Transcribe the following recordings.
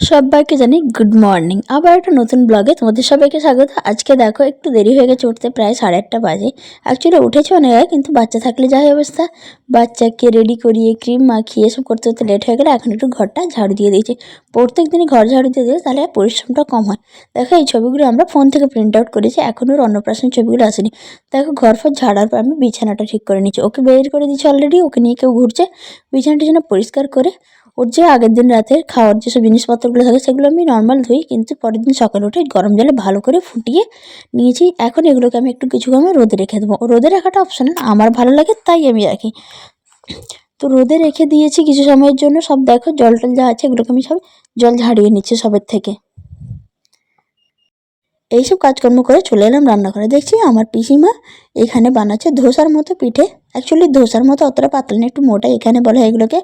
সবাইকে জানি good morning. আবার একটা নতুন ব্লগে তোমাদের সবাইকে স্বাগত। আজকে দেখো একটু দেরি হয়ে গেছে, উঠতে প্রায় সাড়ে আটটা বাজে। অ্যাকচুয়ালি উঠেছে অনেক আগে, কিন্তু বাচ্চা থাকলে যাই অবস্থা। বাচ্চাকে রেডি করিয়ে ক্রিম মাখিয়ে, এসব করতে করতে লেট হয়ে গেলে। এখন একটু ঘরটা ঝাড়ু দিয়ে দিয়েছি। প্রত্যেক দিনই ঘর ঝাড়ু দিয়ে দিলে তাহলে পরিশ্রমটা কম হয়। দেখো এই ছবিগুলো আমরা ফোন থেকে প্রিন্ট আউট করেছি এখনও ওর অন্নপ্রাশন ছবিগুলো আসেনি। দেখো ঘর ফর ঝাড়ার পর আমি বিছানাটা ঠিক করে নিচ্ছি। ওকে বের করে দিচ্ছি অলরেডি ওকে নিয়ে কেউ ঘুরছে। বিছানাটা যেন পরিষ্কার করে ওর যে আগের দিন রাতের খাওয়ার যেসব জিনিসপত্রগুলো থাকে সেগুলো আমি নর্মাল ধুই, কিন্তু পরের দিন সকালে উঠে গরম জলে ভালো করে ফুটিয়ে নিয়েছি। এখন এগুলোকে আমি একটু কিছু আমি রোদে রেখে দেবো। রোদে রাখাটা অপশনাল আমার ভালো লাগে তাই আমি রাখি। তো রোদে রেখে দিয়েছি কিছু সময়ের জন্য। সব দেখো জল টল যা আছে এগুলোকে আমি সব জল ঝাড়িয়ে নিচ্ছি সবের থেকে। এইসব কাজকর্ম করে চলে এলাম রান্নাঘরে। দেখছি আমার পিসিমা এখানে বানাচ্ছে ধোসার মতো পিঠে। অ্যাকচুয়ালি ধোসার মতো অতটা পাতলা না একটু মোটা। এখানে বলা হয় এগুলোকে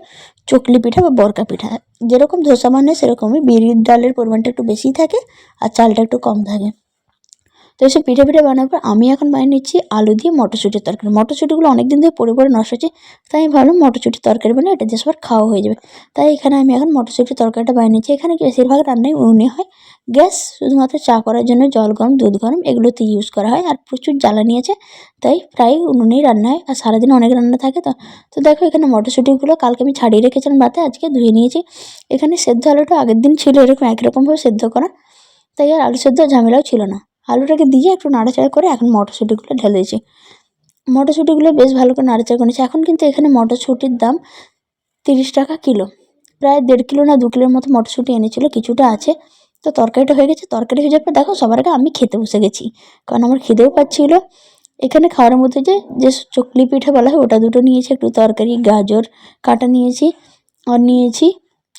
চকলি পিঠা বা বরকা পিঠা। যেরকম ধোসা বানায়, সেরকমই বিড়ির ডালের পরিমাণটা একটু বেশি থাকে আর চালটা একটু কম থাকে। তো এসব পিঠে পিঠে বানানোর পর আমি এখন বানিয়ে নিচ্ছি আলু দিয়ে মটরশুঁটির তরকারি। মটরশুঁটিগুলো অনেক দিন ধরে পড়ে পড়ে নষ্ট হচ্ছে, তাই আমি ভাবলাম মটরশুঁটির তরকারি বানিয়ে এটা দিয়ে সবার খাওয়া হয়ে যাবে। তাই এখানে আমি এখন মটরশুঁটির তরকারিটা বানিয়ে নিচ্ছি। এখানে বেশিরভাগ রান্নাই উনুনে হয়। গ্যাস শুধুমাত্র চা করার জন্য, জল গরম, দুধ গরম এগুলোতে ইউজ করা হয় আর প্রচুর জ্বালানি আছে, তাই প্রায় উনুনেই রান্না হয় আর সারাদিন অনেক রান্না থাকে তো। তো দেখো এখানে মটরশুঁটিগুলো কালকে আমি ছাড়িয়ে রেখেছিলাম বাতে আজকে ধুয়ে নিয়েছি। এখানে সেদ্ধ আলুটা আগের দিন ছিল এরকম একই রকমভাবে সেদ্ধ করা, তাই আর আলু সেদ্ধ ঝামেলাও ছিল না। আলুটাকে দিয়ে একটু নাড়াচাড়া করে এখন মটরশুঁটিগুলো ঢেলে দিয়েছি মটরশুঁটিগুলো বেশ ভালো করে নাড়াচাড়া করেছি। এখন কিন্তু এখানে মটরশুঁটির দাম তিরিশ টাকা কিলো। প্রায় দেড় কিলো না দু কিলোর মতো মটরশুঁটি এনেছিল, কিছুটা আছে। তো তরকারিটা হয়ে গেছে। তরকারি হয়ে যাওয়ার পর দেখো, সবার আগে আমি খেতে বসে গেছি। কারণ আমার খিদেও পাচ্ছিল। এখানে খাওয়ার মধ্যে যে যে চকলি পিঠে বলা হয়, ওটা দুটো নিয়েছি। একটু তরকারি, গাজর, কাটা নিয়েছি, আর নিয়েছি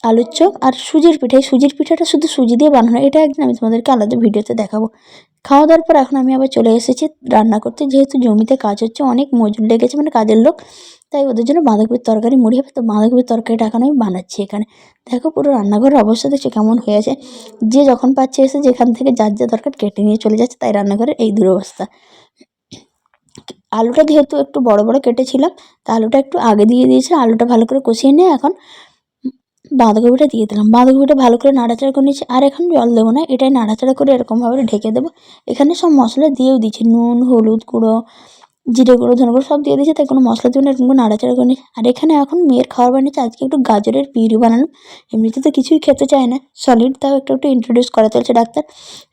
আলুর চপ আর সুজির পিঠে। সুজির পিঠাটা শুধু সুজি দিয়ে বানানো এটা একদিন আমি তোমাদেরকে আলাদা ভিডিওতে দেখাবো। খাওয়া দাওয়ার পর এখন আমি আবার চলে এসেছি রান্না করতে। যেহেতু জমিতে কাজ হচ্ছে, অনেক মজুর লেগেছে মানে কাজের লোক। তাই ওদের জন্য বাঁধাকপির তরকারি, মুড়ি হবে। তো বাঁধাকপির তরকারিটা এখন আমি বানাচ্ছি এখানে। দেখো পুরো রান্নাঘরের অবস্থা দেখছ কেমন হয়ে আছে যে যখন পাচ্ছে এসে যেখান থেকে যার যা দরকার কেটে নিয়ে চলে যাচ্ছে, তাই রান্নাঘরের এই দুরবস্থা। আলুটা যেহেতু একটু বড় বড় কেটেছিলাম, তা আলুটা একটু আগে দিয়ে দিয়েছে। আলুটা ভালো করে কষিয়ে নিয়ে এখন বাঁধাকপিটা দিয়ে দিলাম। বাঁধাকপিটা ভালো করে নাড়াচাড়া করে নিচ্ছি আর এখন জল দেবো না, এটাই নাড়াচাড়া করে এরকমভাবে ঢেকে দেবো। এখানে সব মশলা দিয়েও দিচ্ছি, নুন, হলুদ গুঁড়ো, জিরে গুঁড়ো, ধনে গুঁড়ো, সব দিয়ে দিয়েছি, তাই কোনো মশলা দেবো না, এরকম নাড়াচাড়া করে নিচ্ছি আর এখানে এখন মেয়ের খাবার বানিয়েছে, আজকে একটু গাজরের পিউরি বানানো এমনিতে তো কিছুই খেতে চায় না, সলিড, তাও একটু একটু ইন্ট্রোডিউস করা চলছে ডাক্তার।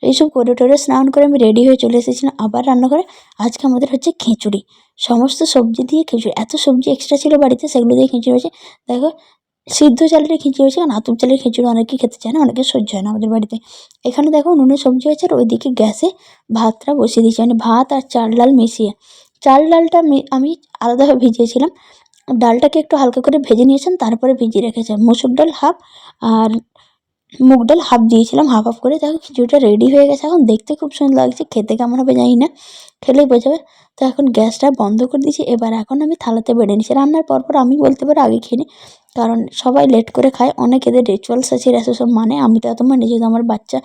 এইসব করে টোরে স্নান করে আমি রেডি হয়ে চলে এসেছিলাম আবার রান্না করে আজকে আমাদের হচ্ছে খিচুড়ি। সমস্ত সবজি দিয়ে খিচুড়ি, এত সবজি এক্সট্রা ছিল বাড়িতে, সেগুলো দিয়ে খিচুড়ি হয়েছে। দেখো সিদ্ধ চালের খিচুড়ি হয়েছে, কারণ আতুর চালের খিচুড়ি অনেকেই খেতে চায় না অনেকে সহ্য হয় না আমাদের বাড়িতে। এখানে দেখো নুনের সবজি আছে, আর ওইদিকে গ্যাসে ভাতটা বসিয়ে দিয়েছি। মানে ভাত আর চাল ডাল মিশিয়ে। চাল ডালটা আমি আলাদাভাবে ভিজিয়েছিলাম। ডালটাকে একটু হালকা করে ভেজে নিয়েছেন তারপরে ভিজিয়ে রেখেছেন মুসুর ডাল হাফ, আর মুগ ডাল হাফ দিয়েছিলাম হাফ হাফ করে। দেখো খিচুড়িটা রেডি হয়ে গেছে এখন। দেখতে খুব সুন্দর লাগছে। খেতে কেমন হবে জানি না। খেলেই বোঝাবে। তো এখন গ্যাসটা বন্ধ করে দিয়েছি। এবার এখন আমি থালাতে বেড়ে নিচ্ছি। রান্নার পর পর আমি বলতে পারি আগে খেয়ে নিই কারণ সবাই লেট করে খায়। অনেক এদের রিচুয়ালস আছে এরা সব মানে। আমি তো এত মানে যেহেতু আমার বাচ্চা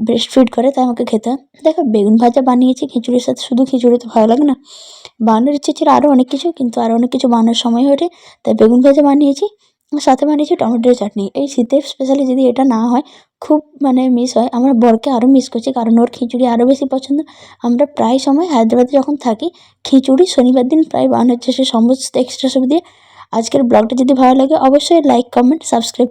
ব্রেস্ট ফিড করে, তাই আমাকে খেতে হয়। দেখো, বেগুন ভাজা বানিয়েছি। খিচুড়ির সাথে শুধু খিচুড়ি তো ভালো লাগে না। বানানোর ইচ্ছে ছিল আরও অনেক কিছু, কিন্তু আরও অনেক কিছু বানানোর সময় ওঠে। তাই বেগুন ভাজা বানিয়েছি। সাথে বানিয়েছি টমেটোর চাটনি, এই শীতের স্পেশালি যদি এটা না হয়, খুব মানে মিস হয়। আমরা বরকে আরও মিস করছি, কারণ ওর খিচুড়ি আরও বেশি পছন্দ। আমরা প্রায় সময় হায়দ্রাবাদে যখন থাকি, খিচুড়ি শনিবার দিন প্রায় বানানো হচ্ছে সে সমস্ত এক্সট্রা সব দিয়ে আজকের ব্লগটা যদি ভালো লাগে, অবশ্যই লাইক কমেন্ট সাবস্ক্রাইব